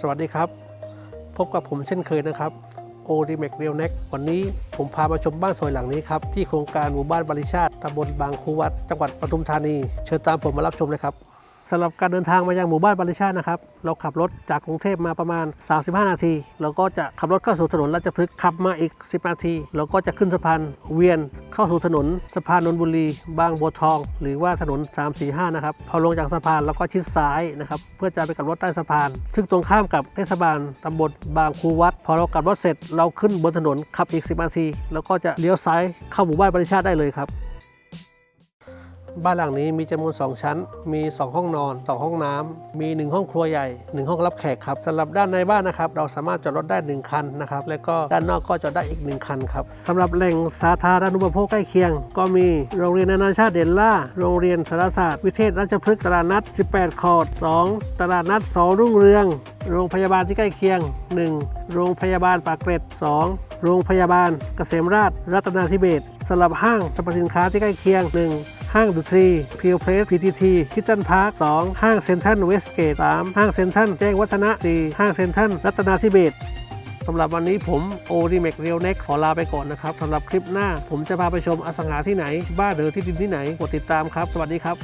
สวัสดีครับ พบกับผมเช่นเคยนะครับโอริเมกเรียวเน็กวันนี้ผมพามาชมบ้านสวยหลังนี้ครับ ที่โครงการหมู่บ้านบริชาติตำบลบางคูวัด จังหวัดปทุมธานี เชิญตามผมมารับชมเลยครับ สำหรับการเดินทางมายังหมู่บ้านบริชาตินะครับ เราขับรถจากกรุงเทพมาประมาณ 35 นาที เราก็จะขับรถเข้าสู่ถนนราชพฤกษ์ขับมาอีก 10 นาที เราก็จะขึ้นสะพานเวียนเข้าสู่ถนนสะพานนนบุรี บางบัวทอง หรือว่าถนน 345 นะครับ พอลงจากสะพานเราก็ชิดซ้ายนะครับ เพื่อจะไปกับรถใต้สะพาน ซึ่งตรงข้ามกับเทศบาลตำบลบางคูวัด พอเรากลับรถเสร็จเราขึ้นบนถนนขับอีก 10 นาที แล้วก็จะเลี้ยวซ้ายเข้าหมู่บ้านบริชาติได้เลยครับ บ้านหลังนี้มีจำนวน 2 ชั้น มี 2 ห้องนอน 2 ห้องน้ำมี 1 ห้องครัวใหญ่ 1 ห้องรับแขกครับสำหรับด้านในบ้านนะครับ เราสามารถจอดรถได้ 1 คันนะครับ แล้วก็ด้านนอกก็จอดได้อีก 1 คันครับสำหรับแหล่งสาธารณูปโภคใกล้เคียง ก็มีโรงเรียนนานาชาติเดลล่า โรงเรียนสารศาสตร์ วิเทศราชพฤกษ์ตลาดนัด 18 คอร์ด 2 ตลาดนัดสอรุ่งเรือง โรงพยาบาลที่ใกล้เคียง 1 โรงพยาบาลปากเกร็ด 2 โรงพยาบาลเกษมราชรัตนาธิเบศสำหรับห้างสรรพสินค้าที่ใกล้เคียง 1 ห้างดุทรีเพียวเพลสพีทีทีคิทตันพาร์ค2ห้างเซ็นทรัลเวสเกต3ห้างเซ็นทรัลแจ้งวัฒนะ4ห้างเซ็นทรัลรัตนาธิเบศสำหรับวันนี้ผมโอริเมกเรียวเน็กขอลาไปก่อนนะครับสำหรับคลิปหน้า ผมจะพาไปชมอสังหาที่ไหน บ้านหรือที่ดินที่ไหนกดติดตามครับ สวัสดีครับ